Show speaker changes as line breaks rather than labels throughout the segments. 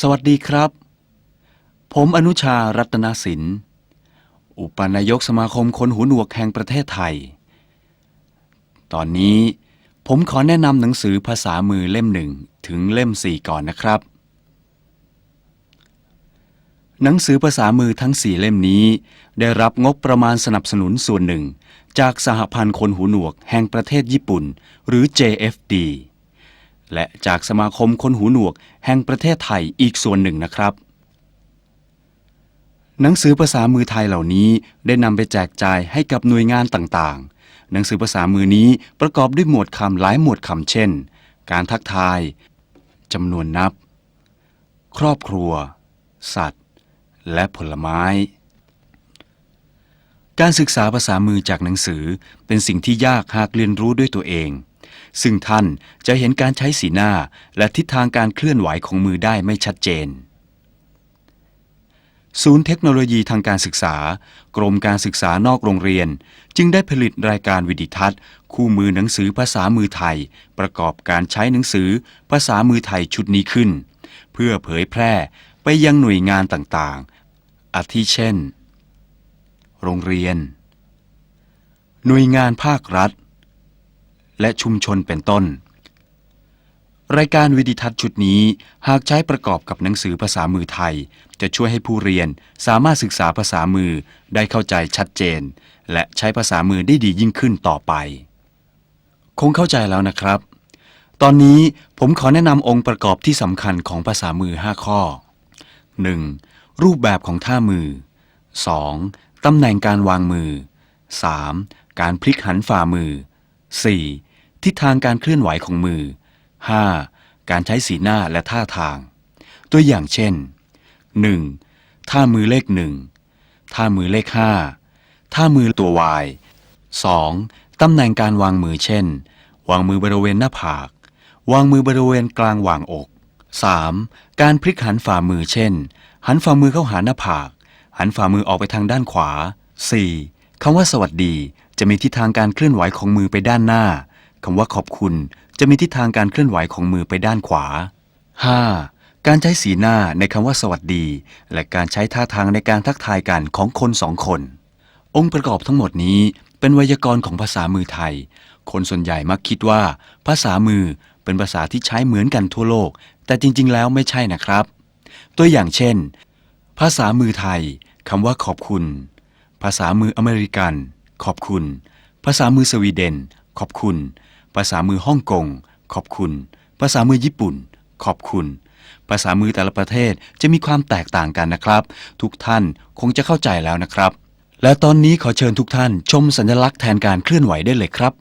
สวัสดีครับ ผมอนุชารัตนสิน อุปนายกสมาคมคนหูหนวกแห่งประเทศไทย ตอนนี้ผมขอแนะนำหนังสือภาษามือเล่มหนึ่งถึงเล่มสี่ก่อนนะครับ หนังสือภาษามือทั้งสี่เล่มนี้ ได้รับงบประมาณสนับสนุนส่วนหนึ่ง จากสหพันธ์คนหูหนวกแห่งประเทศญี่ปุ่น หรือ JFD และจากสมาคมคนหูหนวกแห่งประเทศไทยอีกส่วนหนึ่งนะครับ หนังสือภาษามือไทยเหล่านี้ได้นำไปแจกจ่ายให้กับหน่วยงานต่างๆ หนังสือภาษามือนี้ประกอบด้วยหมวดคำหลายหมวดคำเช่น การทักทายจำนวนนับ ครอบครัว สัตว์ และผลไม้ การศึกษาภาษามือจากหนังสือเป็นสิ่งที่ยากหากเรียนรู้ด้วยตัวเอง ซึ่งท่านจะเห็นการใช้สีหน้าและทิศทางการเคลื่อนไหวของมือได้ไม่ชัดเจน ศูนย์เทคโนโลยีทางการศึกษา กรมการศึกษานอกโรงเรียน จึงได้ผลิตรายการวิดิทัศน์ คู่มือหนังสือภาษามือไทย ประกอบการใช้หนังสือภาษามือไทยชุดนี้ขึ้น เพื่อเผยแพร่ไปยังหน่วยงานต่างๆ อาทิเช่น โรงเรียน หน่วยงานภาครัฐ และชุมชนเป็นต้น รายการวิดิทัศน์ชุดนี้หากใช้ประกอบกับหนังสือภาษามือไทย จะช่วยให้ผู้เรียนสามารถศึกษาภาษามือได้เข้าใจชัดเจน และใช้ภาษามือได้ดียิ่งขึ้นต่อไป คงเข้าใจแล้วนะครับ ตอนนี้ผมขอแนะนำองค์ประกอบที่สำคัญของภาษามือ 5 ข้อ 1. รูปแบบของท่ามือ 2. ตำแหน่งการวางมือ 3. การพลิกหันฝ่ามือ 4. ทิศทางการเคลื่อนไหวของมือ 5. การใช้สีหน้าและท่าทาง ตัวอย่างเช่น 1. ท่ามือเลขหนึ่งท่ามือเลขห้าท่ามือตัว Y 2. ตำแหน่งการวางมือเช่น วางมือบริเวณหน้าผาก วางมือบริเวณกลางหว่างอก 3. การพลิกหันฝ่ามือเช่น หันฝ่ามือเข้าหาหน้าผาก หันฝ่ามือออกไปทางด้านขวา 4. คำว่าสวัสดีจะมีทิศทางการเคลื่อนไหวของมือไปด้านหน้า คำว่าขอบคุณจะมีทิศทางการเคลื่อนไหวของมือไปด้านขวา 5. การใช้สีหน้าในคำว่าสวัสดี และการใช้ท่าทางในการทักทายกันของคนสองคน องค์ประกอบทั้งหมดนี้เป็นไวยากรณ์ของภาษามือไทย คนส่วนใหญ่มักคิดว่า ภาษามือเป็นภาษาที่ใช้เหมือนกันทั่วโลก แต่จริง ๆ แล้วไม่ใช่นะครับ ตัวอย่างเช่น ภาษามือไทยคำว่าขอบคุณ ภาษามืออเมริกัน ขอบคุณ ภาษามือสวีเดน ขอบคุณ ภาษามือฮ่องกง ขอบคุณ ภาษามือญี่ปุ่น ขอบคุณ ภาษามือแต่ละประเทศจะมีความแตกต่างกันนะครับ ทุกท่านคงจะเข้าใจแล้วนะครับ และตอนนี้ขอเชิญทุกท่านชมสัญลักษณ์แทนการเคลื่อนไหวได้เลยครับ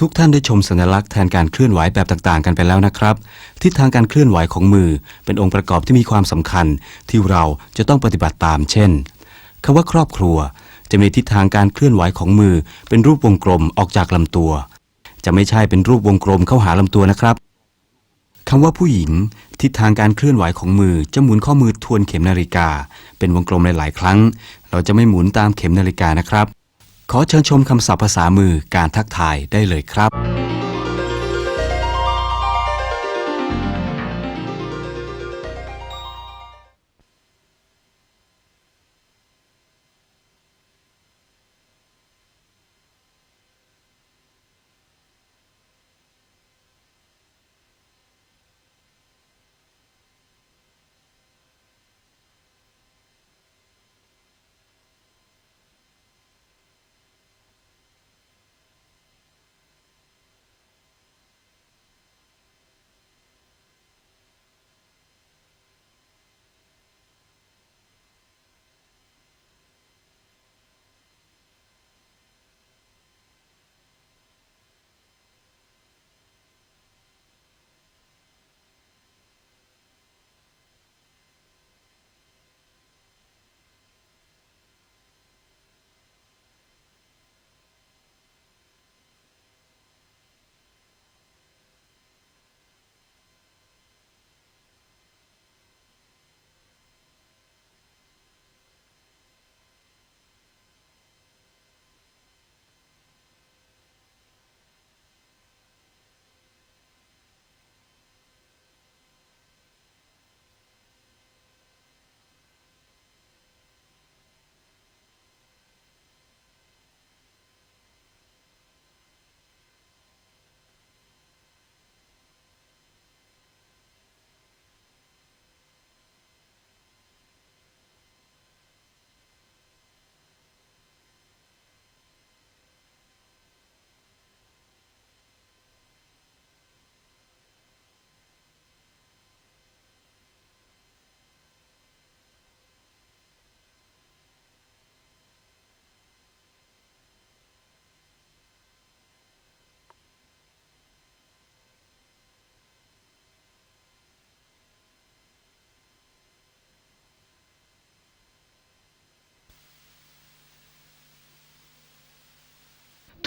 ทุกท่านได้ชมสัญลักษณ์แทนการเคลื่อนไหวแบบต่างๆ กันไปแล้วนะครับ ทิศทางการเคลื่อนไหวของมือ เป็นองค์ประกอบที่มีความสำคัญ ที่เราจะต้องปฏิบัติตาม เช่นคำว่าครอบครัว จะมีทิศทางการเคลื่อนไหวของมือ เป็นรูปวงกลมออกจากลำตัว จะไม่ใช่เป็นรูปวงกลมเข้าหาลำตัวนะครับคำว่าผู้หญิง ทิศทางการเคลื่อนไหวของมือจะหมุนข้อมือทวนเข็มนาฬิกา เป็นวงกลมหลายๆ ครั้ง เราจะไม่หมุนตามเข็มนาฬิกานะครับ ขอเชิญชมคำศัพท์ภาษามือการทักทายได้เลยครับ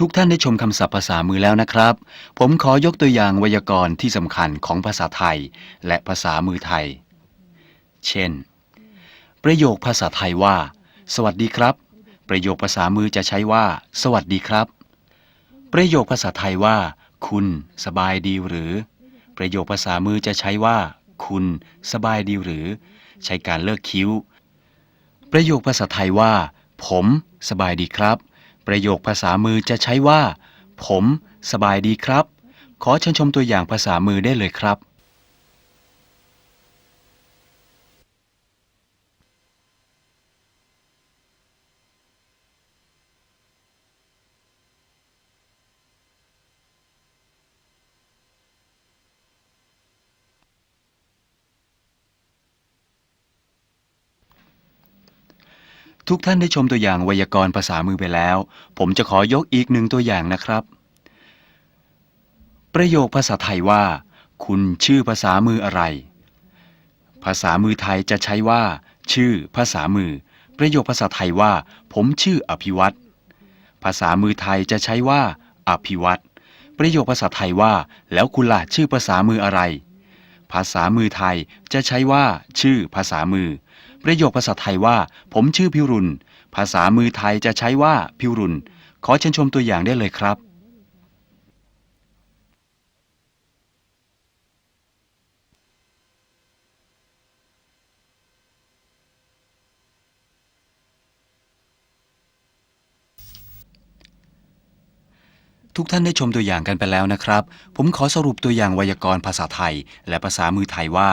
ทุกท่านได้ชมคำศัพท์ภาษามือแล้วนะครับ ผมขอยกตัวอย่างไวยากรณ์ที่สำคัญของภาษาไทย และภาษามือไทย เช่น ประโยคภาษาไทยว่า สวัสดีครับ ประโยคภาษามือจะใช้ว่า สวัสดีครับ ประโยคภาษาไทยว่า คุณ สบายดีหรือ ประโยคภาษามือจะใช้ว่า คุณ สบายดีหรือ ใช้การเลิกคิ้ว ประโยคภาษาไทยว่า ผม สบายดีครับ ประโยคภาษามือจะใช้ว่า ผม สบายดีครับ ขอเชิญชมตัวอย่างภาษามือได้เลยครับ ทุกท่านได้ชมตัวอย่างไวยากรณ์ภาษามือไปแล้ว ผมจะขอยกอีกหนึ่งตัวอย่างนะครับ ประโยคภาษาไทยว่า คุณชื่อภาษามืออะไร ภาษามือไทยจะใช้ว่า ชื่อ ภาษามือ ประโยคภาษาไทยว่า ผมชื่ออภิวัตรภาษามือไทยจะใช้ว่า อภิวัตรประโยคภาษาไทยว่า แล้วคุณล่ะชื่อภาษามืออะไร ภาษามือไทยจะใช้ว่า ชื่อ ภาษามือ ประโยคภาษาไทยว่า ผมชื่อพิรุณ ภาษามือไทยจะใช้ว่าพิรุณ ขอเชิญชมตัวอย่างได้เลยครับ ทุกท่านได้ชมตัวอย่างกันไปแล้วนะครับ ผมขอสรุปตัวอย่างไวยากรณ์ภาษาไทย และภาษามือไทยว่า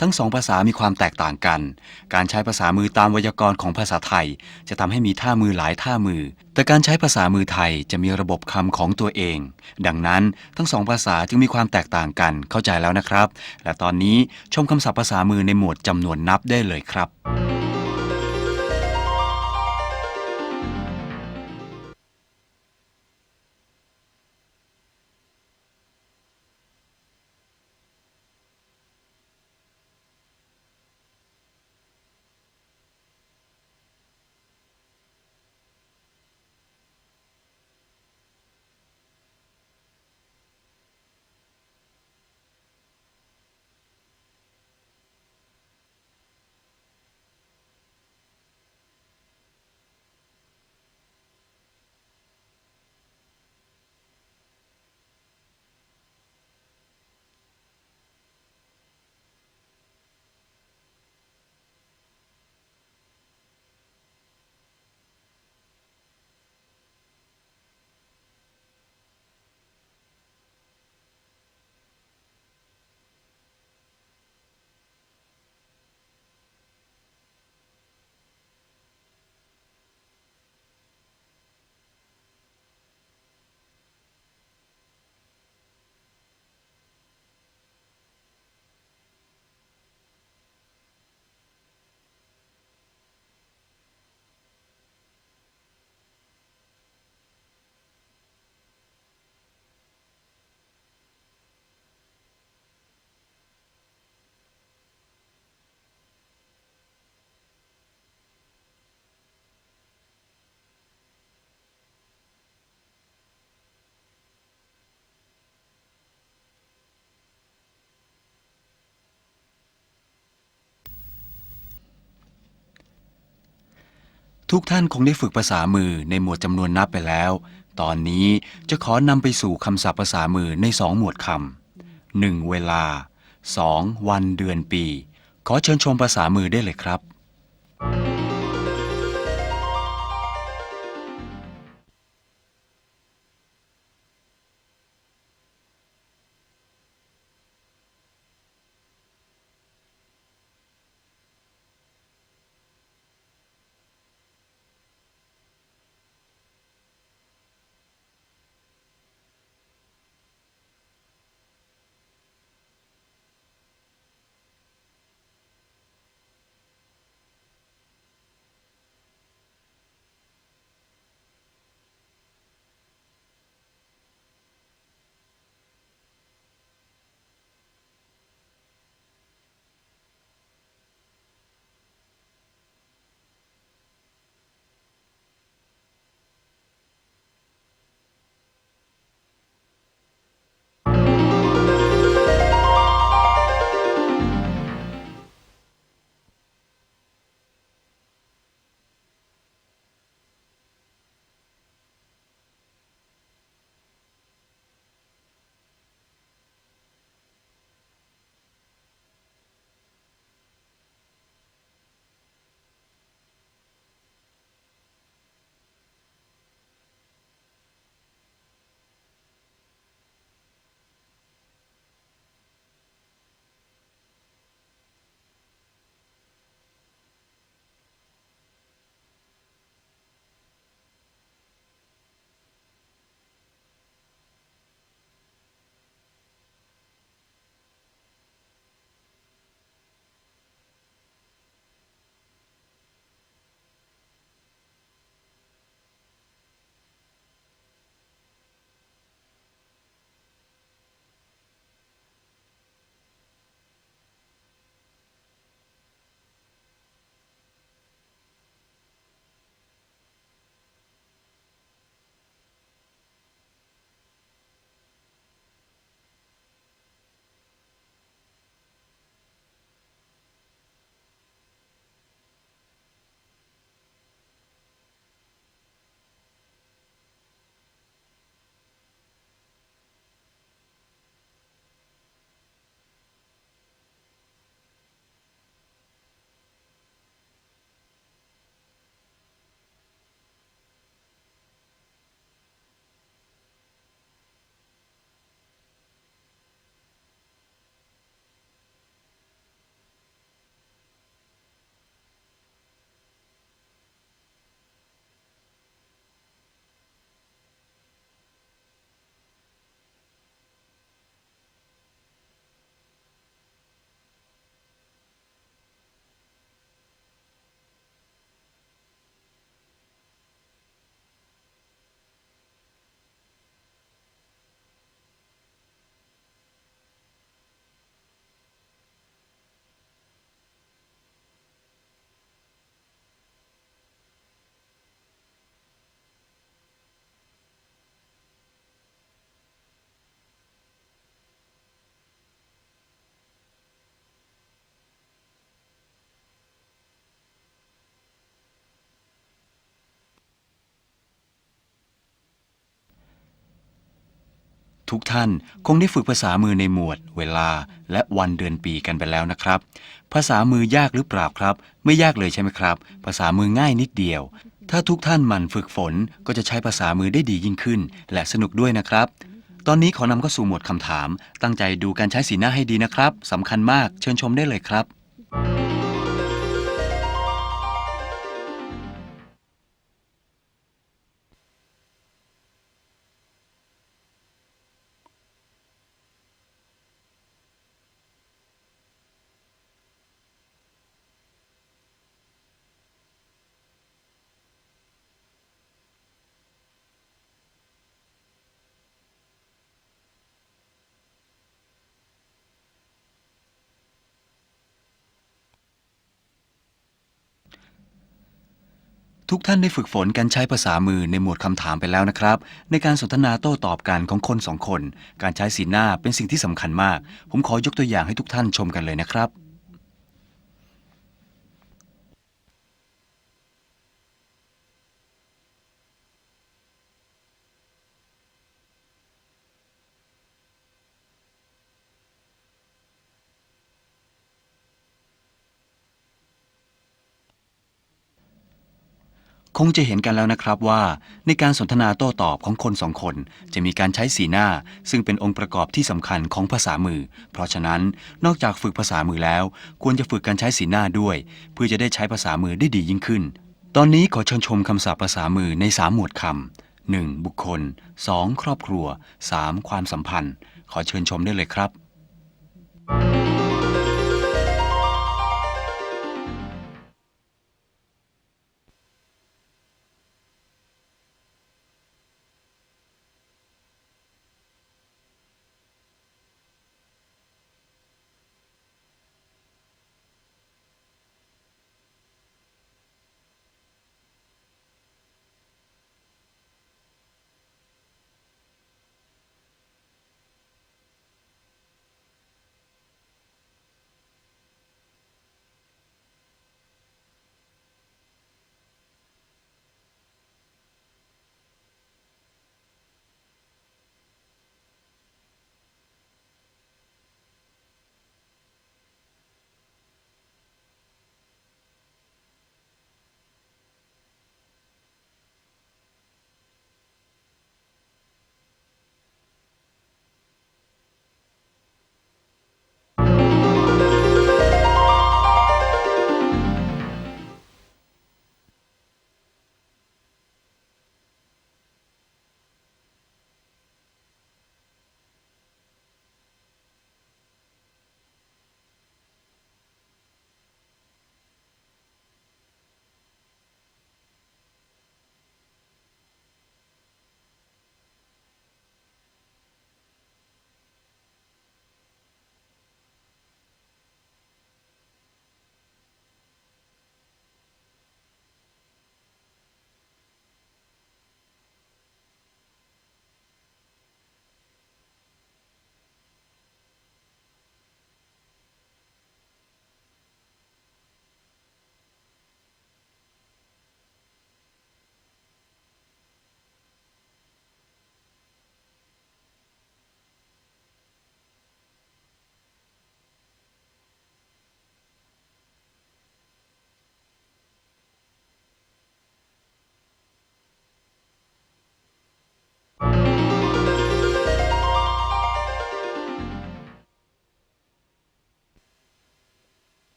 ทั้งสองภาษามีความแตกต่างกัน การใช้ภาษามือตามไวยากรณ์ของภาษาไทย จะทำให้มีท่ามือหลายท่ามือ แต่การใช้ภาษามือไทยจะมีระบบคำของตัวเอง ดังนั้นทั้งสองภาษาจึงมีความแตกต่างกันเข้าใจแล้วนะครับ และตอนนี้ชมคำศัพท์ภาษามือในหมวดจำนวนนับได้เลยครับ ทุกท่านคงได้ฝึกภาษามือในหมวดจำนวนนับไปแล้ว ตอนนี้จะขอนำไปสู่คำศัพท์ภาษามือในสองหมวดคำหนึ่งเวลาสองวันเดือนปี ขอเชิญชมภาษามือได้เลยครับ ทุกท่านคงได้ฝึกภาษามือในหมวด เวลา และวันเดือนปีกันไปแล้วนะครับ ภาษามือยากหรือเปล่าครับ ไม่ยากเลยใช่ไหมครับ ภาษามือง่ายนิดเดียว ถ้าทุกท่านหมั่นฝึกฝนก็จะใช้ภาษามือได้ดียิ่งขึ้น และสนุกด้วยนะครับ ตอนนี้ขอนำเข้าสู่หมวดคำถาม ตั้งใจดูการใช้สีหน้าให้ดีนะครับสำคัญมากเชิญชมได้เลยครับ ทุกท่านได้ฝึกฝนการใช้ภาษามือในหมวดคำถามไปแล้วนะครับ ในการสนทนาโต้ตอบกันของคนสองคน การใช้สีหน้าเป็นสิ่งที่สำคัญมาก ผมขอยกตัวอย่างให้ทุกท่านชมกันเลยนะครับ คงจะเห็นกันแล้วนะครับว่า ในการสนทนาโต้ตอบของคนสองคน จะมีการใช้สีหน้า ซึ่งเป็นองค์ประกอบที่สำคัญของภาษามือ เพราะฉะนั้นนอกจากฝึกภาษามือแล้ว ควรจะฝึกการใช้สีหน้าด้วย เพื่อจะได้ใช้ภาษามือได้ดียิ่งขึ้น ตอนนี้ขอเชิญชมคำศัพท์ภาษามือใน 3 หมวดคำ 1. บุคคล 2. ครอบครัว 3. ความสัมพันธ์ ขอเชิญชมได้เลยครับ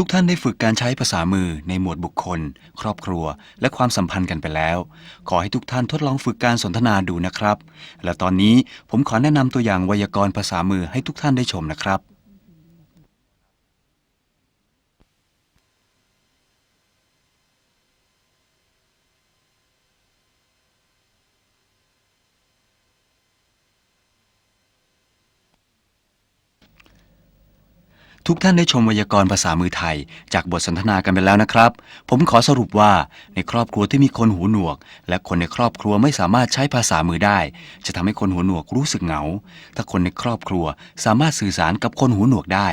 ทุกท่านได้ฝึกการใช้ภาษามือในหมวดบุคคล ครอบครัว และความสัมพันธ์กันไปแล้ว ขอให้ทุกท่านทดลองฝึกการสนทนาดูนะครับ และตอนนี้ผมขอแนะนำตัวอย่างไวยากรณ์ภาษามือให้ทุกท่านได้ชมนะครับ ทุกท่านได้ชมไวยากรณ์ภาษามือไทย จากบทสนทนากันไปแล้วนะครับ ผมขอสรุปว่าในครอบครัวที่มีคนหูหนวก และคนในครอบครัวไม่สามารถใช้ภาษามือได้ จะทำให้คนหูหนวกรู้สึกเหงา ถ้าคนในครอบครัวสามารถสื่อสารกับคนหูหนวกได้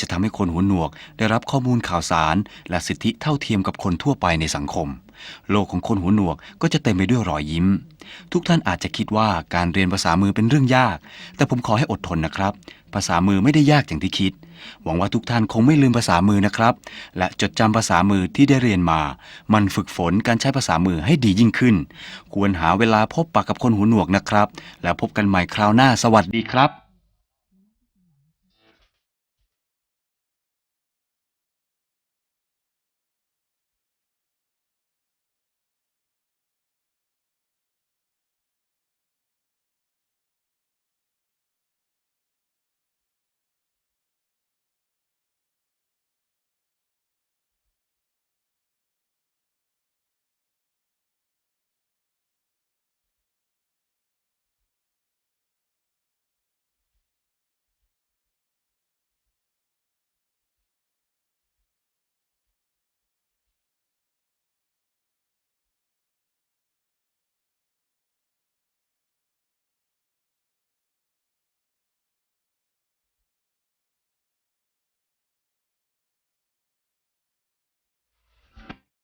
จะทำให้คนหูหนวก ได้รับข้อมูลข่าวสาร และสิทธิเท่าเทียมกับคนทั่วไปในสังคม โลกของคนหูหนวกก็จะเต็มไปด้วยรอยยิ้ม ทุกท่านอาจจะคิดว่าการเรียนภาษามือเป็นเรื่องยาก แต่ผมขอให้อดทนนะครับ ภาษามือไม่ได้ยากอย่างที่คิด หวังว่าทุกท่านคงไม่ลืมภาษามือนะครับ และจดจำภาษามือที่ได้เรียนมา มันฝึกฝนการใช้ภาษามือให้ดียิ่งขึ้น ควรหาเวลาพบปะกับคนหูหนวกนะครับ แล้วพบกันใหม่คราวหน้าสวัสดีครับ